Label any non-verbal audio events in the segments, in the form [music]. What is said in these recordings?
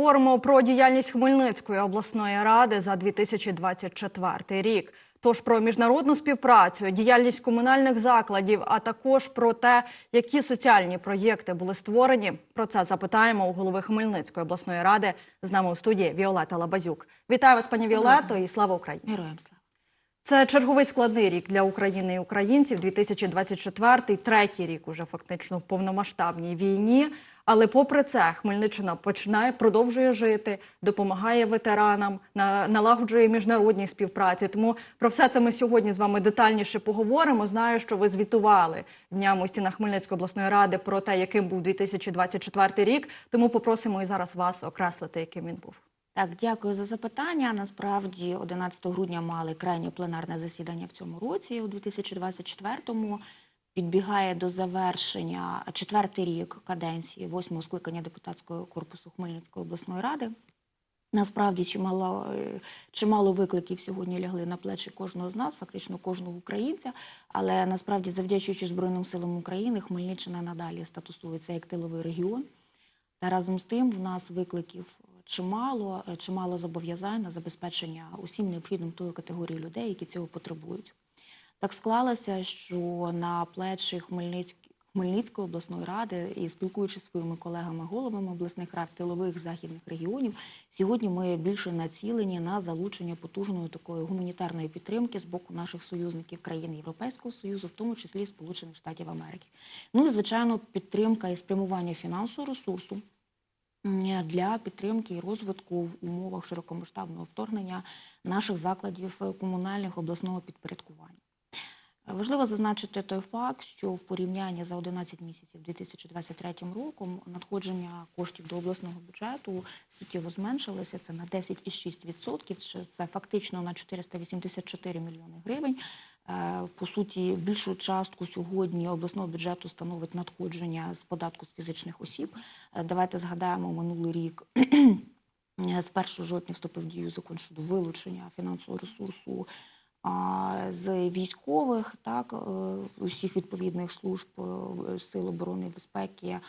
поговоримо про діяльність Хмельницької обласної ради за 2024 рік. Тож про міжнародну співпрацю, діяльність комунальних закладів, а також про те, які соціальні проєкти були створені. Про це запитаємо у голови Хмельницької обласної ради. З нами у студії Віолета Лабазюк. Вітаю вас, пані Віолето, і слава Україні! Героям слава. Це черговий складний рік для України і українців. 2024 третій рік уже фактично в повномасштабній війні. Але попри це, Хмельниччина починає продовжує жити, допомагає ветеранам, на- налагоджує міжнародні співпраці. Тому про все це ми сьогодні з вами детальніше поговоримо. Знаю, що ви звітували днями у стінах Хмельницької обласної ради про те, яким був 2024 рік. Тому попросимо і зараз вас окреслити, яким він був. Так, дякую за запитання. Насправді, 11 грудня мали крайнє пленарне засідання в цьому році, у 2024-му. Підбігає до завершення четвертий рік каденції восьмого скликання депутатського корпусу Хмельницької обласної ради. Насправді чимало, е, чимало викликів сьогодні лягли на плечі кожного з нас, фактично кожного українця. Але насправді, завдячуючи Збройним силам України, Хмельниччина надалі статусується як тиловий регіон. Та разом з тим в нас викликів чимало, е, чимало зобов'язань на забезпечення усім необхідним тої категорії людей, які цього потребують. Так склалося, що на плечі Хмельницьк- Хмельницької обласної ради і спілкуючись зі своїми колегами головами обласних рад тилових західних регіонів, сьогодні ми більше націлені на залучення потужної такої гуманітарної підтримки з боку наших союзників країн Європейського союзу, в тому числі Сполучених Штатів Америки. Ну і звичайно, підтримка і спрямування фінансового ресурсу для підтримки і розвитку в умовах широкомасштабного вторгнення наших закладів е, комунальних обласного підпорядкування. Важливо зазначити той факт, що в порівнянні за 11 місяців 2023 роком надходження коштів до обласного бюджету суттєво зменшилося. Це на 10,6%, чи це фактично на 484 мільйони гривень. Е, По суті, більшу частку сьогодні обласного бюджету становить надходження з податку з фізичних осіб. Е, Давайте згадаємо минулий рік. [clears throat] З 1 жовтня вступив в дію закон щодо вилучення фінансового ресурсу з військових, так, е, усіх відповідних служб е, сил оборони і безпеки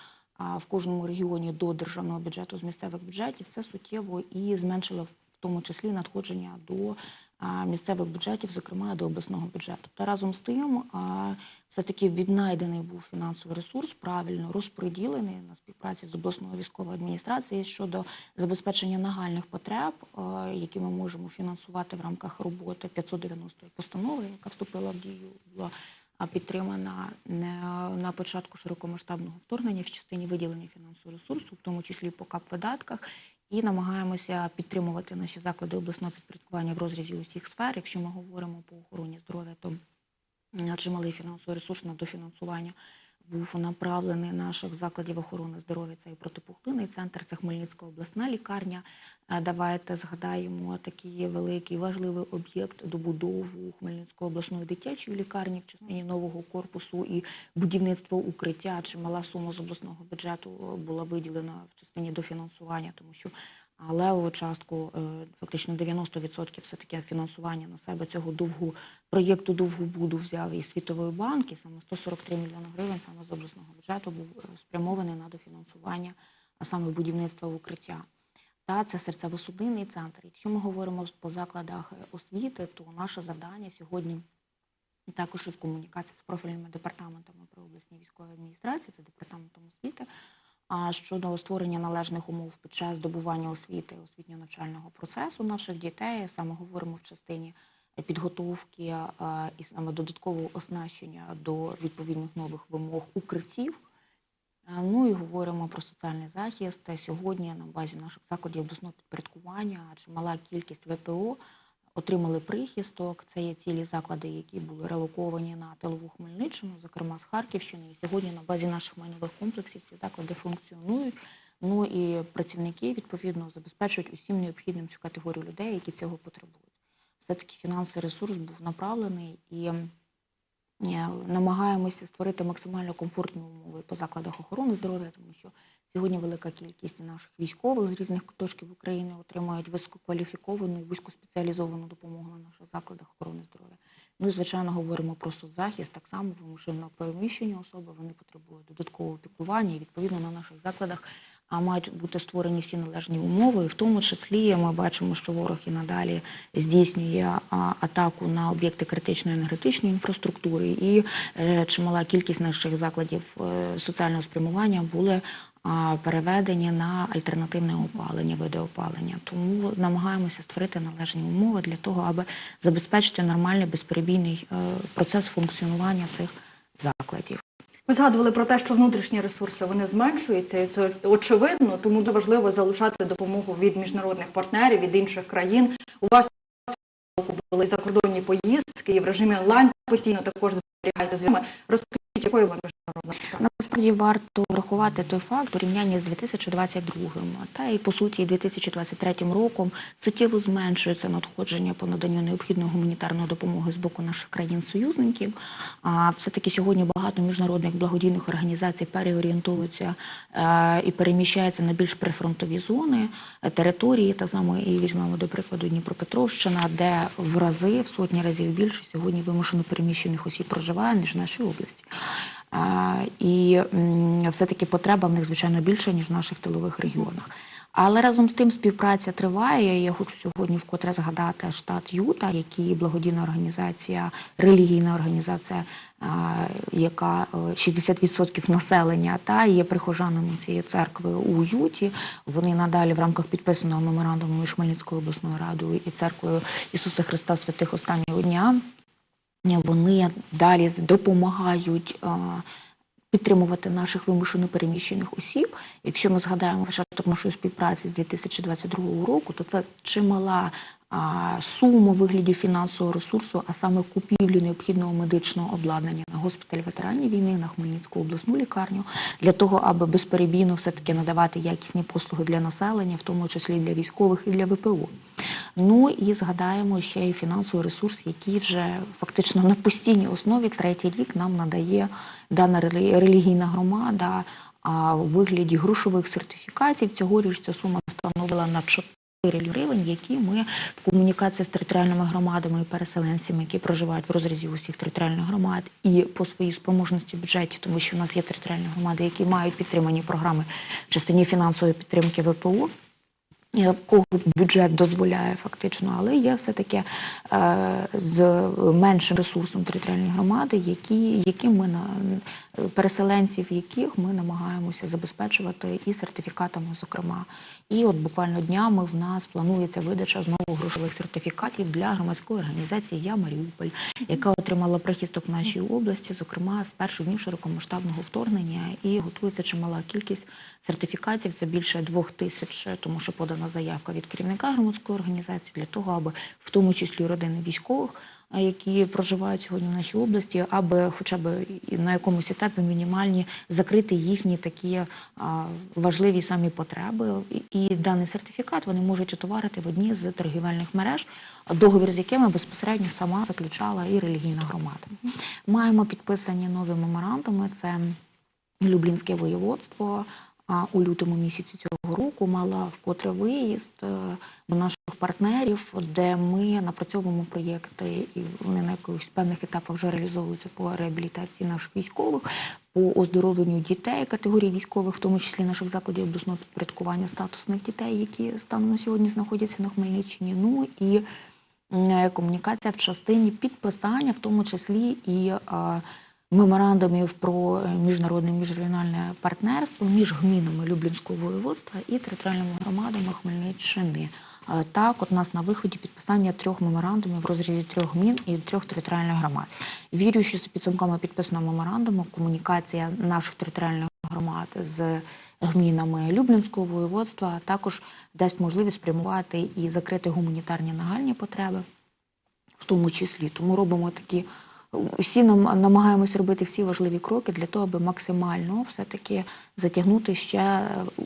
в кожному регіоні до державного бюджету з місцевих бюджетів. Це суттєво і зменшило в тому числі надходження до місцевих бюджетів, зокрема до обласного бюджету. Та разом з тим, а, все-таки віднайдений був фінансовий ресурс, правильно розподілений на співпраці з обласною військовою адміністрацією щодо забезпечення нагальних потреб, е, які ми можемо фінансувати в рамках роботи 590 постанови, яка вступила в дію, була підтримана на, на початку широкомасштабного вторгнення в частині виділення фінансового ресурсу, в тому числі по КАП-видатках, і намагаємося підтримувати наші заклади обласного підпорядкування в розрізі усіх сфер. Якщо ми говоримо по охороні здоров'я, то чималий фінансовий ресурс на дофінансування був направлений наших закладів охорони здоров'я. Це і протипухлинний центр, це Хмельницька обласна лікарня. Е, Давайте згадаємо такий великий важливий об'єкт добудову Хмельницької обласної дитячої лікарні в частині нового корпусу і будівництво укриття. Чимала сума з обласного бюджету е, була виділена в частині дофінансування, тому що а левову частку, е, фактично 90% все-таки фінансування на себе цього довгу проєкту довгобуду взяв і Світовий банк, і саме 143 мільйони гривень саме з обласного бюджету був е, спрямований на дофінансування, а саме будівництва укриття. Та це серцево-судинний центр. Якщо ми говоримо по закладах е, освіти, то наше завдання сьогодні також і в комунікації з профільними департаментами при обласній військовій адміністрації, це департаментом освіти. А щодо створення належних умов під час здобування освіти освітньо-навчального процесу наших дітей, саме говоримо в частині підготовки е, і саме додаткового оснащення до відповідних нових вимог укриттів. Е, Ну і говоримо про соціальний захист. Сьогодні на базі наших закладів обласного підпорядкування чимала кількість ВПО отримали прихисток. Це є цілі заклади, які були релоковані на тилову Хмельниччину, зокрема з Харківщини. І сьогодні на базі наших майнових комплексів ці заклади функціонують. Ну і працівники відповідно забезпечують усім необхідним цю категорію людей, які цього потребують. Все-таки фінансовий ресурс був направлений і е, намагаємося створити максимально комфортні умови по закладах охорони здоров'я, тому що сьогодні велика кількість наших військових з різних куточків України отримують висококваліфіковану і вузькоспеціалізовану допомогу на наших закладах охорони здоров'я. І звичайно говоримо про соцзахист. Так само вимушено переміщені особи вони потребують додаткового піклування. І відповідно на наших закладах мають бути створені всі належні умови. І в тому числі ми бачимо, що ворог і надалі здійснює атаку на об'єкти критичної енергетичної інфраструктури, і е, чимала кількість наших закладів е, соціального спрямування були переведені на альтернативне опалення, види опалення. Тому намагаємося створити належні умови для того, аби забезпечити нормальний безперебійний е, процес функціонування цих закладів. Ви згадували про те, що внутрішні ресурси вони зменшуються, і це очевидно, тому дуже важливо залучати допомогу від міжнародних партнерів, від інших країн. У вас були закордонні поїздки і в режимі онлайн постійно також зберігаєте з вами. Ви міжнародна? Насправді варто врахувати той факт порівняння з 2022 та і по суті 2023 роком суттєво зменшується надходження по наданню необхідної гуманітарної допомоги з боку наших країн-союзників. А все-таки сьогодні багато міжнародних благодійних організацій переорієнтуються е, і переміщаються на більш прифронтові зони е, території, та саме і візьмемо до прикладу Дніпропетровщина, де в рази в сотні разів більше сьогодні вимушено переміщених осіб проживає ніж в нашій області. І все-таки потреба в них, звичайно, більша, ніж в наших тилових регіонах. Але разом з тим співпраця триває. Я хочу сьогодні вкотре згадати штат Юта, який благодійна організація, релігійна організація, яка е, 60% населення та є прихожанами цієї церкви у Юті. Вони надалі в рамках підписаного меморандуму між Хмельницькою обласною радою і церквою Ісуса Христа Святих Останнього дня. Вони далі допомагають підтримувати наших вимушено переміщених осіб. Якщо ми згадаємо початок нашої співпраці з 2022 року, то це чимала а, сума у вигляді фінансового ресурсу, а саме купівлі необхідного медичного обладнання на госпіталь ветеранів війни, на Хмельницьку обласну лікарню, для того, аби безперебійно все-таки надавати якісні послуги для населення, в тому числі для військових і для ВПО. Ну і згадаємо ще й фінансовий ресурс, який вже фактично на постійній основі третій рік нам надає дана релі- релігійна громада а у вигляді грошових сертифікацій. Цьогоріч ця сума становила на 4 гривень, які ми в комунікації з територіальними громадами і переселенцями, які проживають в розрізі усіх територіальних громад, і по своїй спроможності бюджеті, тому що в нас є територіальні громади, які мають підтримані програми в частині фінансової підтримки ВПО. Е, в кого бюджет дозволяє фактично, але є все-таки е, з меншим ресурсом територіальні громади, які, які ми на переселенців, яких ми намагаємося забезпечувати і сертифікатами, зокрема. І от буквально днями в нас планується видача знову грошових сертифікатів для громадської організації Я Маріуполь, яка отримала прихисток в нашій області, зокрема з перших днів широкомасштабного вторгнення, і готується чимала кількість сертифікатів. Це більше двох тисяч, тому що подана заявка від керівника громадської організації для того, аби в тому числі родини військових які проживають сьогодні в нашій області, аби хоча б на якомусь етапі мінімальні закрити їхні такі важливі самі потреби. І, даний сертифікат вони можуть отоварити в одній з торгівельних мереж, договір з якими безпосередньо сама заключала і релігійна громада. Маємо підписані нові меморандуми. Це Люблінське воєводство. У лютому місяці цього року мала вкотре виїзд е, до наших партнерів, де ми напрацьовуємо проєкти, і вони на якихось певних етапах вже реалізовуються по реабілітації наших військових, по оздоровленню дітей категорії військових, в тому числі наших закладів обласного підпорядкування статусних дітей, які станом на сьогодні знаходяться на Хмельниччині. Ну і комунікація в частині підписання, в тому числі і. Меморандумів про е, міжнародне міжрегіональне партнерство між гмінами Люблінського воєводства і територіальними громадами Хмельниччини. Е, Так, от у нас на виході підписання трьох меморандумів в розрізі трьох гмін і трьох територіальних громад. Вірю, що за підсумками підписаного меморандуму комунікація наших територіальних громад з гмінами Люблінського воєводства також дасть можливість спрямувати і закрити гуманітарні нагальні потреби в тому числі. Тому робимо такі всі нам намагаємось робити всі важливі кроки для того, аби максимально все-таки затягнути ще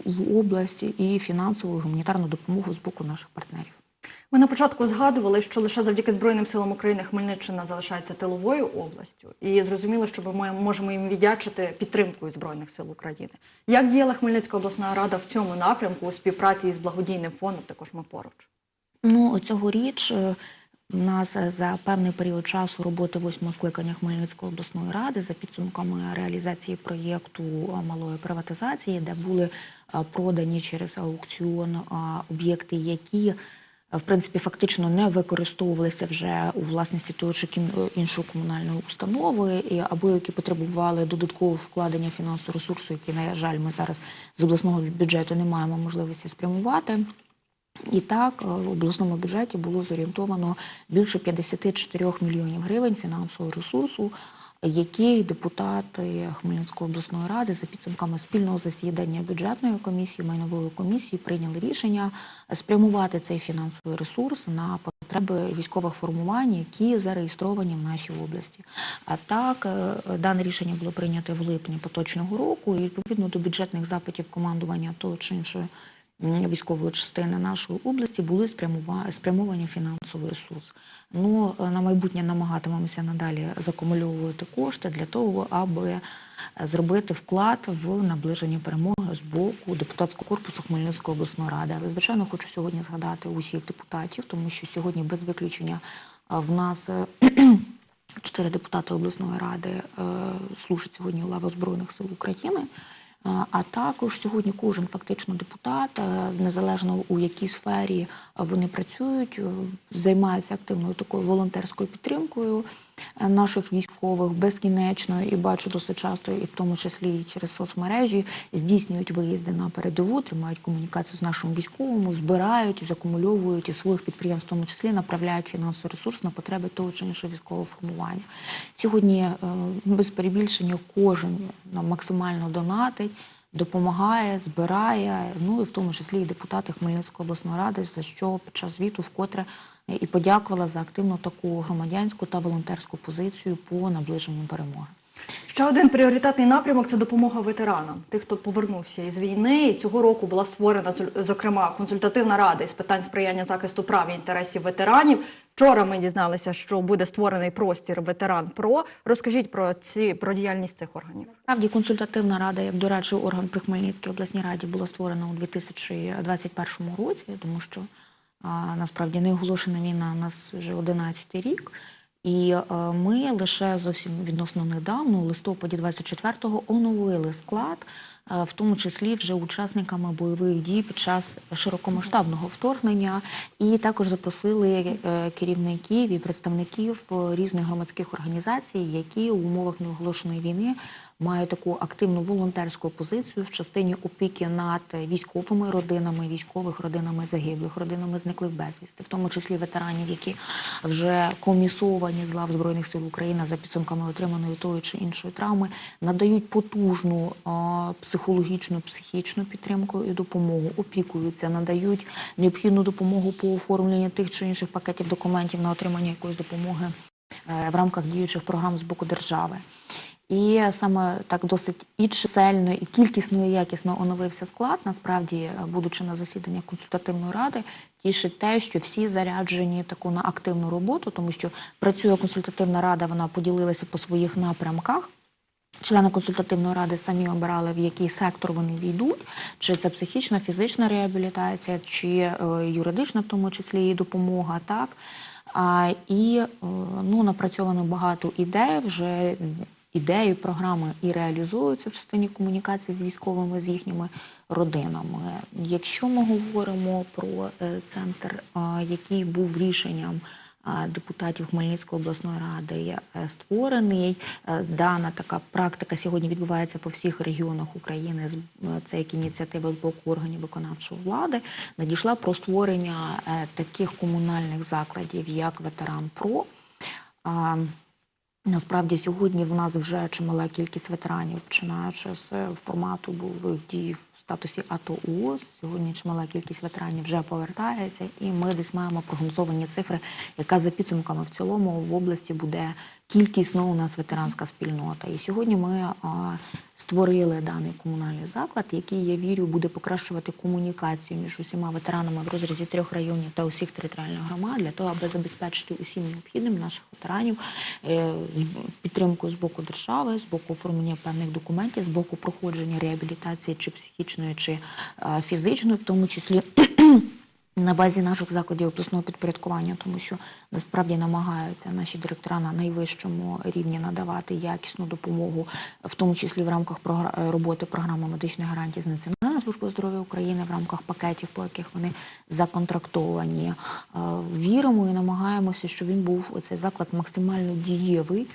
в області і фінансову і гуманітарну допомогу з боку наших партнерів. Ми на початку згадували, що лише завдяки Збройним силам України Хмельниччина залишається тиловою областю, і зрозуміло, що ми можемо їм віддячити підтримкою Збройних сил України. Як діяла Хмельницька обласна рада в цьому напрямку у співпраці з благодійним фондом? Також ми поруч. Ну цьогоріч е, нас е, за певний період часу роботи восьмого скликання Хмельницької обласної ради за підсумками реалізації проєкту е, малої приватизації, де були продані через аукціон об'єкти, які в принципі фактично не використовувалися вже у власності того чи іншої комунальної установи, і або які потребували додаткового вкладення фінансового ресурсу, який, на жаль, ми зараз з обласного бюджету не маємо можливості спрямувати. І так е, в обласному бюджеті було зорієнтовано більше 54 мільйонів гривень фінансового ресурсу, які депутати Хмельницької обласної ради за підсумками спільного засідання бюджетної комісії, майнової комісії прийняли рішення спрямувати цей фінансовий ресурс на потреби військових формувань, які зареєстровані в нашій області. А так е, дане рішення було прийнято в липні поточного року, і відповідно до бюджетних запитів командування того чи іншої військової частини нашої області були спрямовані фінансовий ресурс. Ну е, на майбутнє намагатимемося надалі закумульовувати кошти для того, аби е, зробити вклад в наближення перемоги з боку депутатського корпусу Хмельницької обласної ради. Але звичайно хочу сьогодні згадати усіх депутатів, тому що сьогодні без виключення е, в нас. [clears throat] Чотири депутати обласної ради служать сьогодні у лавах Збройних сил України. А також сьогодні кожен фактично депутат, е, незалежно у якій сфері вони працюють, е, займається активною такою волонтерською підтримкою наших військових безкінечно і бачу досить часто, і в тому числі і через соцмережі, здійснюють виїзди на передову, тримають комунікацію з нашим військовим, збирають, закумульовують і своїх підприємств, в тому числі направляють фінансовий ресурс на потреби того чи іншого військового формування. Сьогодні е, без перебільшення кожен нам максимально донатить. Допомагає, збирає, ну і в тому числі і депутати Хмельницької обласної ради, за що під час звіту вкотре і подякувала за активну таку громадянську та волонтерську позицію по наближенню перемоги. Ще один пріоритетний напрямок це допомога ветеранам, тих, хто повернувся із війни. І цього року була створена зокрема консультативна рада із питань сприяння захисту прав і інтересів ветеранів. Вчора ми дізналися, що буде створений простір ветеран. Про розкажіть про ці про діяльність цих органів. Справді консультативна рада, як дорадчий орган при Хмельницькій обласній раді, була створена у 2021 році, тому що насправді не оголошена війна у нас вже 11 рік. І е, ми лише зовсім відносно недавно, у листопаді 24-го, оновили склад, е, в тому числі вже учасниками бойових дій під час широкомасштабного вторгнення, і також запросили е, керівників і представників різних громадських організацій, які у умовах неоголошеної війни мають таку активну волонтерську позицію в частині опіки над військовими родинами, військових родинами загиблих, родинами зниклих безвісти, в тому числі ветеранів, які вже комісовані з лав збройних сил України за підсумками отриманої тої чи іншої травми, надають потужну психологічну, психічну підтримку і допомогу, опікуються, надають необхідну допомогу по оформленню тих чи інших пакетів документів на отримання якоїсь допомоги е, в рамках діючих програм з боку держави. І саме так досить і чисельно, і кількісно, і якісно оновився склад. Насправді, будучи на засіданнях консультативної ради, тішить те, що всі заряджені таку на активну роботу, тому що працює консультативна рада, вона поділилася по своїх напрямках. Члени консультативної ради самі обирали, в який сектор вони війдуть, чи це психічна, фізична реабілітація, чи е, юридична, в тому числі і допомога, так. А, і е, ну, напрацьовано багато ідей вже ідеї, програми і реалізуються в частині комунікації з військовими, з їхніми родинами. Якщо ми говоримо про е, центр, е, який був рішенням депутатів Хмельницької обласної ради е, створений. Е, Дана така практика сьогодні відбувається по всіх регіонах України. Е, Це як ініціатива з боку органів виконавчої влади. Надійшла про створення е, таких комунальних закладів, як ветеран ПРО. Насправді сьогодні в нас вже чимала кількість ветеранів, починаючи з формату бойових дій в статусі АТО УОС. Сьогодні чимала кількість ветеранів вже повертається, і ми десь маємо прогнозовані цифри, яка за підсумками в цілому в області буде кількісно у нас ветеранська спільнота. І сьогодні ми створили даний комунальний заклад, який я вірю буде покращувати комунікацію між усіма ветеранами в розрізі трьох районів та усіх територіальних громад для того, аби забезпечити усім необхідним наших ветеранів е, з підтримкою з боку держави, з боку оформлення певних документів, з боку проходження реабілітації чи психічної, чи фізичної, в тому числі. На базі наших закладів обласного підпорядкування, тому що насправді намагаються наші директора на найвищому рівні надавати якісну допомогу, в тому числі в рамках програ- роботи програми медичної гарантії з Національною службою здоров'я України в рамках пакетів, по яких вони законтрактовані. Е, Віримо і намагаємося, щоб він був цей заклад максимально дієвий.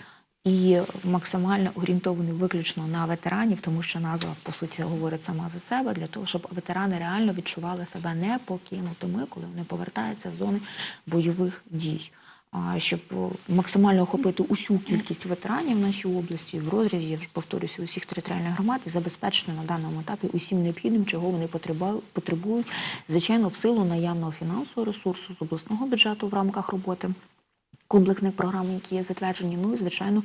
І максимально орієнтований виключно на ветеранів, тому що назва по суті говорить сама за себе, для того, щоб ветерани реально відчували себе не покинутими, коли вони повертаються з зони бойових дій. А щоб максимально охопити усю кількість ветеранів в нашій області в розрізі, я вже повторюся, усіх територіальних громад і забезпечити на даному етапі усім необхідним, чого вони потребу- потребують, звичайно, в силу наявного фінансового ресурсу з обласного бюджету в рамках роботи комплексних програм, які є затверджені, ну і звичайно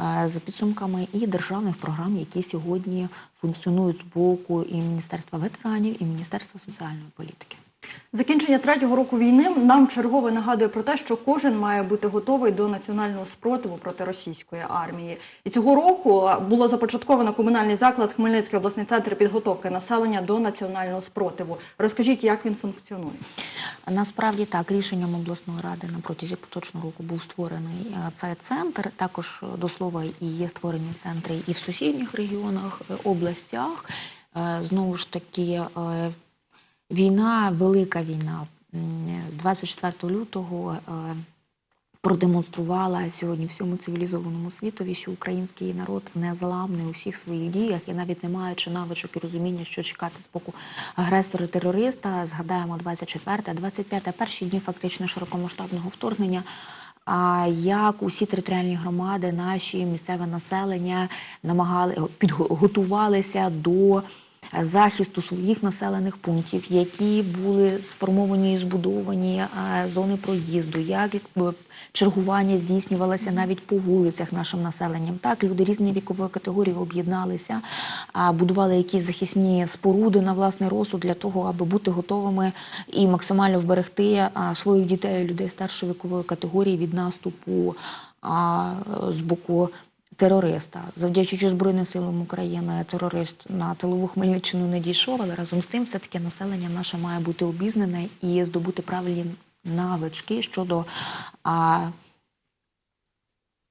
е, за підсумками і державних програм, які сьогодні функціонують з боку і Міністерства ветеранів, і Міністерства соціальної політики. Закінчення третього року війни нам чергове нагадує про те, що кожен має бути готовий до національного спротиву проти російської армії. І цього року було започатковано комунальний заклад Хмельницький обласний центр підготовки населення до національного спротиву. Розкажіть, як він функціонує? Насправді так, рішенням обласної ради на протязі поточного року був створений е, цей центр. Також е, до слова і є створені центри і в сусідніх регіонах, е, областях. Знову ж таки, війна, велика війна м, з 24 лютого. е, Продемонструвала сьогодні всьому цивілізованому світові, що український народ незламний у всіх своїх діях і навіть не маючи навичок і розуміння, що чекати з боку агресора-терориста, згадаємо 24 25 перші дні фактично широкомасштабного вторгнення. А як усі територіальні громади, наші місцеве населення намагали підготувалися до захисту своїх населених пунктів, які були сформовані і збудовані е, зони проїзду, як е, чергування здійснювалося навіть по вулицях нашим населенням. Так, люди різної вікової категорії об'єдналися, будували якісь захисні споруди на власний розсуд для того, аби бути готовими і максимально вберегти своїх дітей, людей старшої вікової категорії від наступу з боку терориста. Завдячуючи Збройним силам України, терорист на тилову Хмельниччину не дійшов, але разом з тим, все-таки населення наше має бути обізнане і здобути правильні навички щодо а,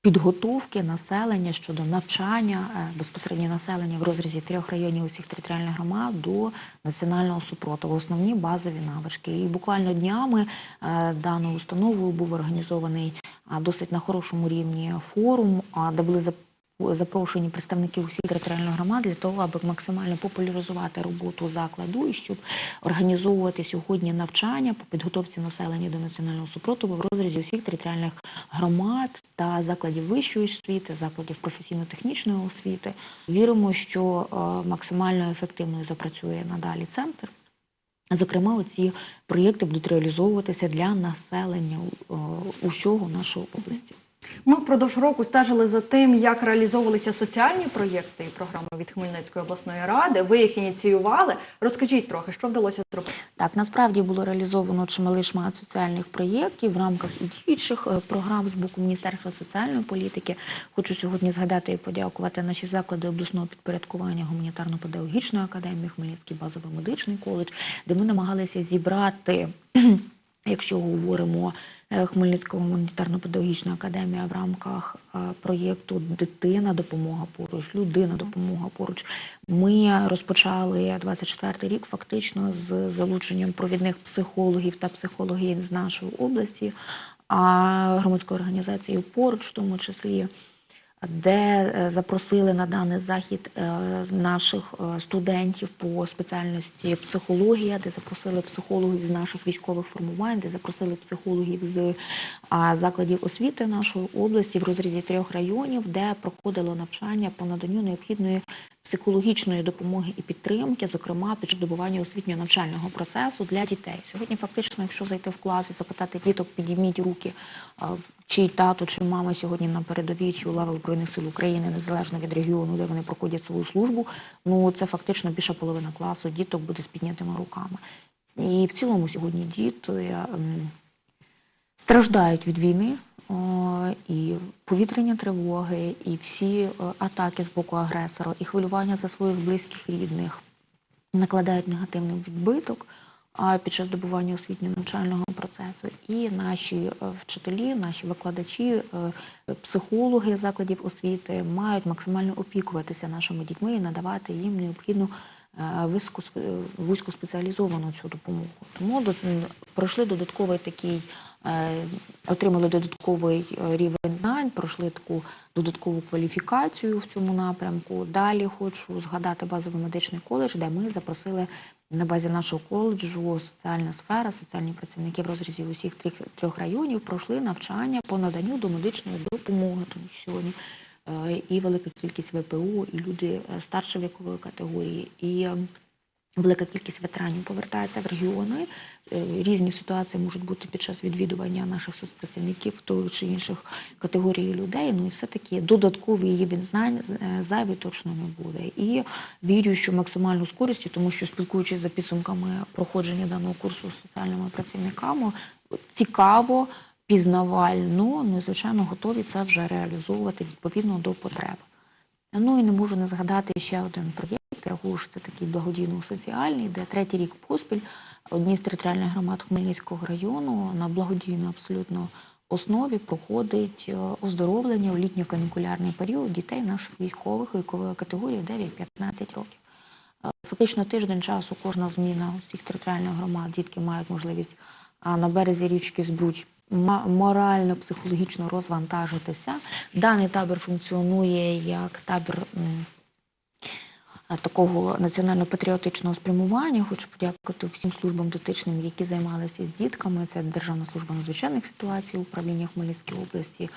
підготовки населення щодо навчання е, безпосередньо населення в розрізі трьох районів усіх територіальних громад до національного супротиву. Основні базові навички. І буквально днями е, даною установою був організований досить на хорошому рівні форум, де були запрошені представники усіх територіальних громад для того, аби максимально популяризувати роботу закладу і щоб організовувати сьогодні навчання по підготовці населення до національного супротиву в розрізі усіх територіальних громад та закладів вищої освіти, закладів професійно-технічної освіти. Віримо, що е, максимально ефективно запрацює надалі центр. Зокрема, ці проєкти будуть реалізовуватися для населення е, усього нашої області. Ми впродовж року стежили за тим, як реалізовувалися соціальні проєкти і програми від Хмельницької обласної ради. Ви їх ініціювали. Розкажіть трохи, що вдалося зробити. Так, насправді було реалізовано чималий шмат соціальних проєктів в рамках і е, програм з боку Міністерства соціальної політики. Хочу сьогодні згадати і подякувати наші заклади обласного підпорядкування гуманітарно-педагогічної академії, Хмельницький базовий медичний коледж, де ми намагалися зібрати, [clears throat] якщо говоримо Хмельницька гуманітарно-педагогічна академія в рамках е, проєкту Дитина допомога поруч, людина допомога поруч. Ми розпочали 24 рік фактично з залученням провідних психологів та психологів з нашої області, а громадської організації поруч, в тому числі де е, запросили на даний захід е, наших е, студентів по спеціальності психологія, де запросили психологів з наших військових формувань, де запросили психологів з закладів освіти нашої області в розрізі трьох районів, де проходило навчання по наданню необхідної психологічної допомоги і підтримки, зокрема під час добування освітньо-навчального процесу для дітей. Сьогодні, фактично, якщо зайти в клас і запитати діток, підійміть руки, чий тато чи мама сьогодні на передовій чи у лавах Збройних сил України, незалежно від регіону, де вони проходять свою службу, ну це фактично більша половина класу діток буде з піднятими руками. І в цілому сьогодні діти ем, страждають від війни. О, І повітряні тривоги, і всі е, атаки з боку агресора, і хвилювання за своїх близьких рідних накладають негативний відбиток під час добування освітньо-навчального процесу. І наші е, вчителі, наші викладачі, е, психологи закладів освіти мають максимально опікуватися нашими дітьми і надавати їм необхідну е, високо вузькоспеціалізовану цю допомогу. Тому пройшли додатковий такий, е, отримали додатковий е, рівень знань, пройшли таку додаткову кваліфікацію в цьому напрямку. Далі хочу згадати базовий медичний коледж, де ми запросили на базі нашого коледжу соціальна сфера, соціальні працівники в розрізі усіх трьох, трьох районів пройшли навчання по наданню до медичної допомоги, тому що сьогодні е, і велика кількість ВПО, і люди е, старшої вікової категорії, і е, велика кількість ветеранів повертається в регіони. Е, Різні ситуації можуть бути під час відвідування наших соцпрацівників тої чи інших категорій людей. Ну і все-таки додатковий рівень знань е, зайвий точно не буде. І вірю, що максимально з тому що спілкуючись за підсумками проходження даного курсу з соціальними працівниками, цікаво, пізнавально, ну і звичайно готові це вже реалізовувати відповідно до потреб. Ну і не можу не згадати ще один проєкт. Я рахую, це такий благодійно-соціальний, де третій рік поспіль одній з територіальних громад Хмельницького району на благодійно абсолютно основі проходить е, оздоровлення у літньо-канікулярний період дітей наших військових вікової категорії 9-15 років. Е, Фактично тиждень часу кожна зміна у цих територіальних громад дітки мають можливість на березі річки Збруч морально, психологічно розвантажитися. Даний табір функціонує як табір такого національно-патріотичного спрямування. Хочу подякувати всім службам дотичним, які займалися з дітками. Це Державна служба надзвичайних ситуацій, управління Хмельницької області, е,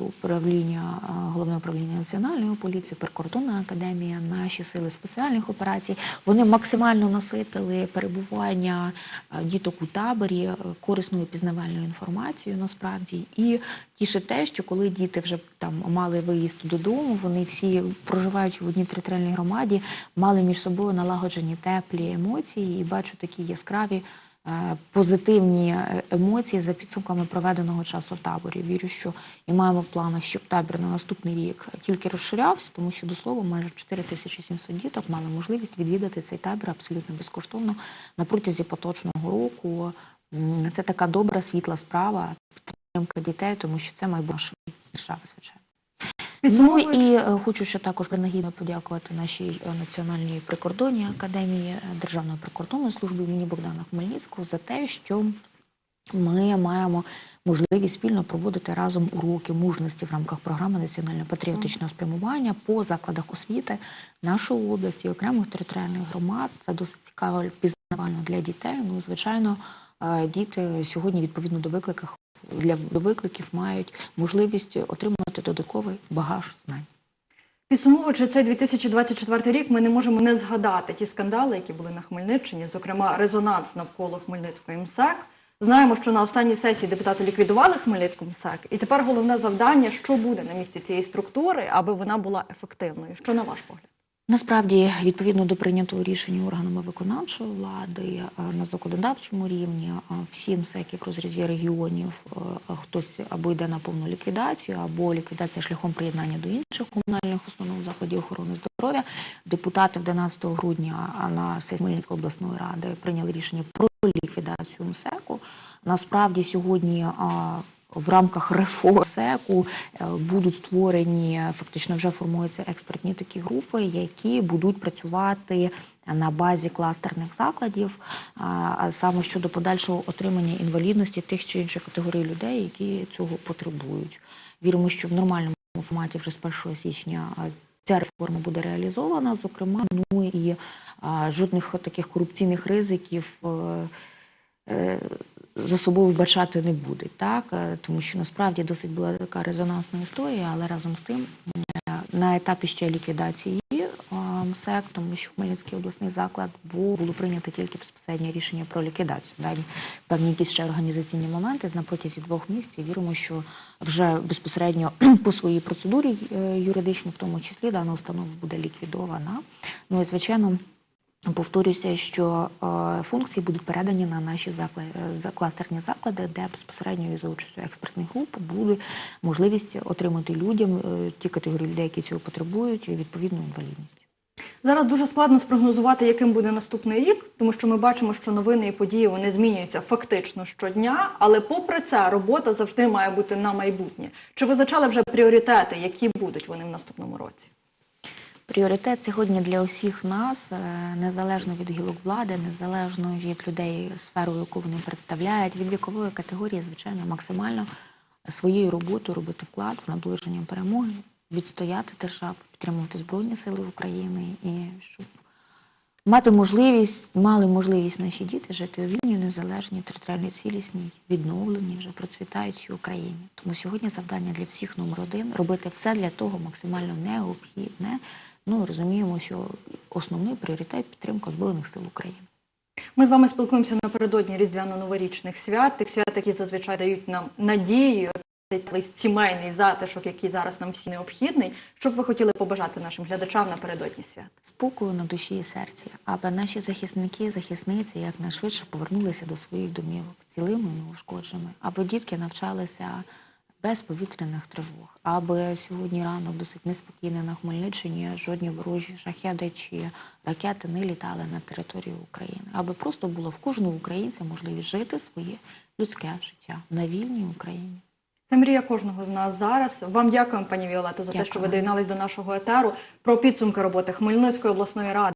управління е, головне управління національної поліції, прикордонна академія, наші сили спеціальних операцій. Вони максимально наситили перебування е, діток у таборі е, корисною пізнавальною інформацією насправді. І тіше те, що коли діти вже там мали виїзд додому, вони всі проживаючи в одній територіальній громаді, мали між собою налагоджені теплі емоції і бачу такі яскраві. Е, Позитивні е, емоції за підсумками проведеного часу в таборі. Вірю, що і маємо в планах, щоб табір на наступний рік тільки розширявся, тому що до слова майже 4700 діток мали можливість відвідати цей табір абсолютно безкоштовно на протязі поточного року. Це така добра, світла справа, підтримка дітей, тому що це майбутнє нашої держави, звичайно. Ну і е, хочу ще також принагідно подякувати нашій е, національній прикордонній академії е, Державної прикордонної служби імені Богдана Хмельницького за те, що ми маємо можливість спільно проводити разом уроки мужності в рамках програми національно-патріотичного спрямування по закладах освіти нашої області, окремих територіальних громад. Це досить цікаво пізнавально для дітей. Ну, звичайно, діти сьогодні відповідно до викликів для викликів мають можливість отримати додатковий багаж знань. Підсумовуючи цей 2024 рік, ми не можемо не згадати ті скандали, які були на Хмельниччині, зокрема резонанс навколо Хмельницької МСЕК. Знаємо, що на останній сесії депутати ліквідували Хмельницьку МСЕК, і тепер головне завдання, що буде на місці цієї структури, аби вона була ефективною. Що на ваш погляд? Насправді, відповідно до прийнятого рішення органами виконавчої влади е, на законодавчому рівні, е, всі МСЕКи в розрізі регіонів е, хтось або йде на повну ліквідацію, або ліквідація шляхом приєднання до інших комунальних установ закладів охорони здоров'я. Депутати 11 грудня на сесії Хмельницької обласної ради прийняли рішення про ліквідацію МСЕКу. Насправді сьогодні в рамках реформ е, будуть створені фактично вже формуються експертні такі групи, які будуть працювати на базі кластерних закладів, а а саме щодо подальшого отримання інвалідності тих чи інших категорій людей, які цього потребують. Віримо, що в нормальному форматі вже з 1 січня ця реформа буде реалізована. Зокрема, ну і а, жодних таких корупційних ризиків. е, е, за собою вбачати не будуть, так Е, тому що насправді досить була така резонансна історія, але разом з тим е, на етапі ще ліквідації е, МСЕК, тому що Хмельницький обласний заклад бу- було прийнято тільки безпосереднє рішення про ліквідацію. Далі певні якісь ще організаційні моменти на протязі двох місяців. Віримо, що вже безпосередньо [clears throat] по своїй процедурі е, юридичній, в тому числі дана установа буде ліквідована. Ну і звичайно. Повторюся, що е, функції будуть передані на наші заклади, кластерні заклади, де безпосередньо і за участю експертних груп буде можливість отримати людям е, ті категорії людей, які цього потребують, відповідну інвалідність. Зараз дуже складно спрогнозувати, яким буде наступний рік, тому що ми бачимо, що новини і події вони змінюються фактично щодня. Але попри це, робота завжди має бути на майбутнє. Чи визначали вже пріоритети, які будуть вони в наступному році? Пріоритет сьогодні для усіх нас, е, незалежно від гілок влади, незалежно від людей, сферу, яку вони представляють, від вікової категорії, звичайно, максимально своєю роботою робити вклад в наближення перемоги, відстояти державу, підтримувати Збройні Сили України і щоб мати можливість, мали можливість наші діти жити у вільній, незалежній, територіальній цілісній, відновленій, вже процвітаючій Україні. Тому сьогодні завдання для всіх номер один робити все для того максимально необхідне. Ну розуміємо, що основний пріоритет підтримка Збройних сил України. Ми з вами спілкуємося напередодні різдвяно-новорічних свят, тих свят, які зазвичай дають нам надію, цей сімейний затишок, який зараз нам всі необхідний. Що б ви хотіли побажати нашим глядачам напередодні свят? спокою на душі і серці, аби наші захисники, захисниці якнайшвидше повернулися до своїх домівок цілими і неушкодженими, аби дітки навчалися без повітряних тривог, аби сьогодні ранок досить неспокійно на Хмельниччині жодні ворожі шахеди чи ракети не літали на територію України, аби просто було в кожного українця можливість жити своє людське життя на вільній Україні. Це мрія кожного з нас зараз. Вам дякуємо, пані Віолето, за те, що ви Дякую. доєднались до нашого етеру про підсумки роботи Хмельницької обласної ради.